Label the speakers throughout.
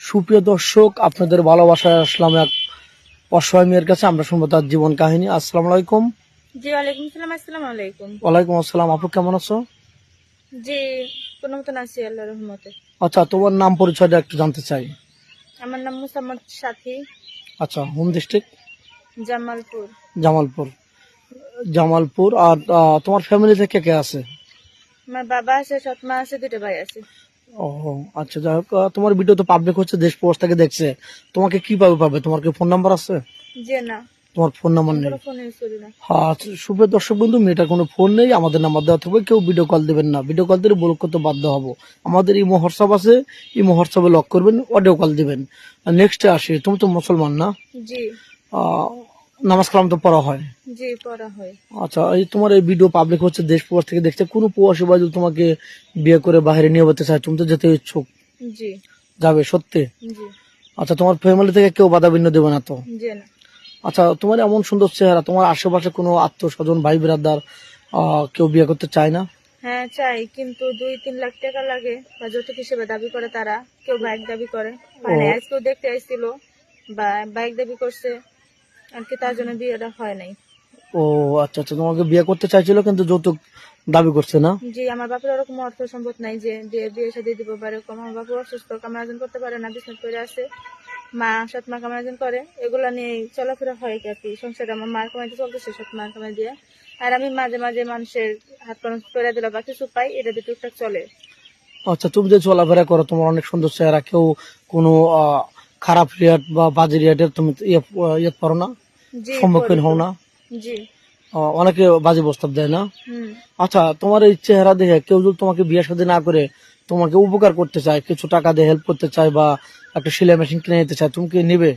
Speaker 1: সুপ্রিয় দর্শক আপনাদের ভালোবাসায় আসলাম এক অসহায় মেয়ের কাছে। আমরা শুনব তার জীবন কাহিনী। আসসালামু আলাইকুম।
Speaker 2: জি ওয়ালাইকুম সালাম আসসালামু আলাইকুম।
Speaker 1: ওয়ালাইকুম আসসালাম। আপু কেমন আছো?
Speaker 2: জি কোনো মতন আছি আল্লাহ রহমতে।
Speaker 1: আচ্ছা তোমার নাম পরিচয়টা একটু জানতে চাই।
Speaker 2: আমার নাম মুসাম্মদ সাথী।
Speaker 1: আচ্ছা হোম ডিস্ট্রিক্ট?
Speaker 2: জামালপুর।
Speaker 1: জামালপুর। জামালপুর। আর আহ, তোমার ফ্যামিলিতে কে কে আছে?
Speaker 2: আমার বাবা আছে সৎমা আছে দুটো ভাই আছে।
Speaker 1: ও আচ্ছা যাই হোক তোমার ভিডিও তো পাবলিক হচ্ছে দেশ পোস্ট থেকে দেখছে। তোমাকে কীভাবে পাবে? তোমার কি ফোন নাম্বার আছে?
Speaker 2: যে না।
Speaker 1: তোমার ফোন নাম্বার নেই। হ্যাঁ আচ্ছা, সুপ্রিয় দর্শক বন্ধু মেয়েটার কোনো ফোন নেই আমাদের নাম্বার দেওয়া থাকবে কেউ ভিডিও কল দেবেন না। ভিডিও কল দিলে ব্লক করতে বাধ্য হব। আমাদের ইমো হোয়াটসঅ্যাপ আছে ইমো হোয়াটসঅ্যাপে লক করবেন অডিও কল দিবেন। নেক্সটে আসি তুমি তো মুসলমান না?
Speaker 2: জি।
Speaker 1: নামাজ কালাম তো পড়া হয়।
Speaker 2: জি পড়া হয়।
Speaker 1: আচ্ছা এই তোমার এই ভিডিও পাবলিক হচ্ছে দেশ প্রবাস থেকে দেখছে কোনো প্রবাসী যদি তোমাকে বিয়ে করে বাইরে নিয়ে যেতে চায় তুমি তো যেতে ইচ্ছুক।
Speaker 2: জি।
Speaker 1: যাবে সত্যি?
Speaker 2: জি।
Speaker 1: আচ্ছা তোমার ফ্যামিলি থেকে কেউ বাধা বিঘ্ন দেবে না তো?
Speaker 2: না।
Speaker 1: আচ্ছা তোমার এমন সুন্দর চেহারা তোমার আশেপাশে কোনো আত্মীয় স্বজন ভাই বিরাদার কেউ বিয়ে করতে চায় না?
Speaker 2: হ্যাঁ চাই কিন্তু দুই তিন লাখ টাকা লাগে বা যৌতুক হিসেবে দাবি করে তারা কেউ বাইক দাবি করে। মানে আজকেও দেখতে আসছিল বাইক দাবি করছে। আর কি তার জন্য বিয়েটা হয় নাই।
Speaker 1: ও আচ্ছা আচ্ছা তোমাকে বিয়ে করতে চাইছিল কিন্তু যৌতুক দাবি করছে না?
Speaker 2: জি আমার বাপের ওরকম অর্থ সম্পদ নাই যে বিয়ে বিয়ে সাথে দিব পারে এরকম। আমার বাপু অসুস্থ কামার্জন করতে পারে না বিজনেস করে আছে। মা সৎ মা কামার্জন করে। এগুলা নিয়ে চলাফেরা হয় কি আর কি। সংসারে আমার মার কামাইতে চলতেছে সৎ মার কামাই দিয়ে। আর আমি মাঝে মাঝে মানুষের হাত পানস করে দিলে বা কিছু পাই এটা দিয়ে টুকটাক চলে।
Speaker 1: আচ্ছা তুমি যে চলাফেরা করো তোমার অনেক সুন্দর চেহারা কেউ কোনো আহ, খারাপ রেট বা বাজে রিয়াটের তুমি ইয়ে ইয়ে পারো না সম্মুখীন হও না। অনেকে বাজে প্রস্তাব দেয় না। আচ্ছা তোমার এই চেহারা দেখে কেউ যদি তোমাকে বিয়ে সাথে না করে তোমাকে উপকার করতে চায় কিছু টাকা দিয়ে হেল্প করতে চায় বা একটা সেলাই মেশিন কিনে নিতে চায় তুমি কি নেবে?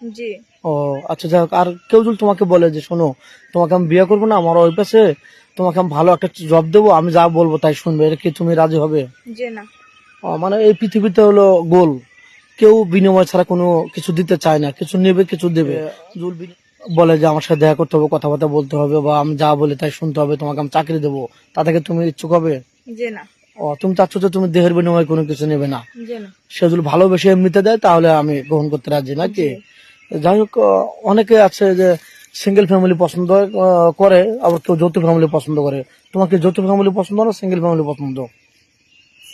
Speaker 2: জি।
Speaker 1: ও আচ্ছা যাই হোক আর কেউ যদি তোমাকে বলে যে শোনো তোমাকে আমি বিয়ে করব না আমার ওই পাশে তোমাকে আমি ভালো একটা জব দেবো আমি যা বলব তাই শুনবে। এটা কি তুমি রাজি হবে?
Speaker 2: না।
Speaker 1: মানে এই পৃথিবীতে হলো গোল। কেউ বিনিময় ছাড়া কোনো কিছু দিতে চায় না। কিছু নেবে কিছু দেবে। বলে যে আমার সাথে দেখা করতে হবে কথাবার্তা বলতে হবে বা আমি যা বলে তাই শুনতে হবে তোমাকে আমি চাকরি দেবো। তা থেকে তুমি ইচ্ছুক হবে?
Speaker 2: যে না।
Speaker 1: ও তুমি চাচ্ছ যে তুমি দেহের বিনিময়ে কোনো কিছু নেবে না। সে যদি ভালোবেসে এমনিতে দেয় তাহলে আমি গ্রহণ করতে রাজি নাকি? যাই হোক অনেকে আছে যে সিঙ্গেল ফ্যামিলি পছন্দ করে আবার কেউ যৌথ ফ্যামিলি পছন্দ করে। তোমাকে যৌথ ফ্যামিলি পছন্দ না সিঙ্গেল ফ্যামিলি পছন্দ?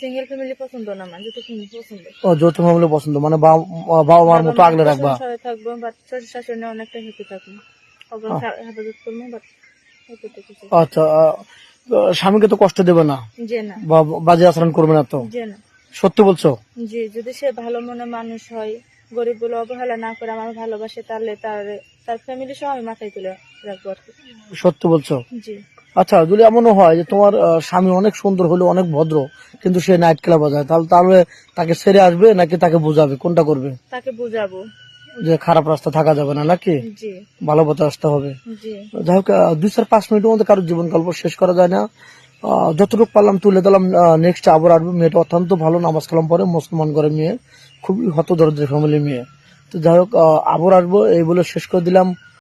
Speaker 2: সিঙ্গেল ফ্যামিলি পছন্দ না যেটা তুমি পছন্দ?
Speaker 1: ও যৌথ ফ্যামিলি পছন্দ মানে বাবা মার মতো আগলে রাখবা।
Speaker 2: সংসারে থাকব শ্বশুর শাশুড়ি অনেকটা হেঁটে থাকব হেফাজত করব বাট
Speaker 1: আচ্ছা স্বামীকে তো কষ্ট দেবে না। বাজে আচরণ করবে না তো। সত্যি বলছো?
Speaker 2: জি যদি সে ভালো মনে মানুষ হয় গরিব বলে অবহেলা না করে আমার ভালোবাসে তাহলে তার তার ফ্যামিলি সহ আমি মাথায় তুলে রাখব
Speaker 1: সত্যি বলছো?
Speaker 2: জি।
Speaker 1: আচ্ছা যদি এমনও হয় যে তোমার স্বামী অনেক সুন্দর হলে অনেক ভদ্র কিন্তু সে নাইট ক্লাব বাজায় তাহলে তাহলে তাকে ছেড়ে আসবে নাকি তাকে বোঝাবে? কোনটা করবে?
Speaker 2: তাকে বুঝাবো।
Speaker 1: যে খারাপ রাস্তা থাকা যাবে না নাকি? ভালো পথে আসতে হবে। যাই হোক দুই চার পাঁচ মিনিটের মধ্যে কারোর জীবন গল্প শেষ করা যায় না। যতটুকু পারলাম তুলে দিলাম নেক্সট আবার আসবে। মেয়েটা অত্যন্ত ভালো নামাজ কালাম পরে মুসলমান করে মেয়ে খুবই হত দরিদ্র ফ্যামিলি মেয়ে। তো যাই হোক আবার আসব এই বলে শেষ করে দিলাম।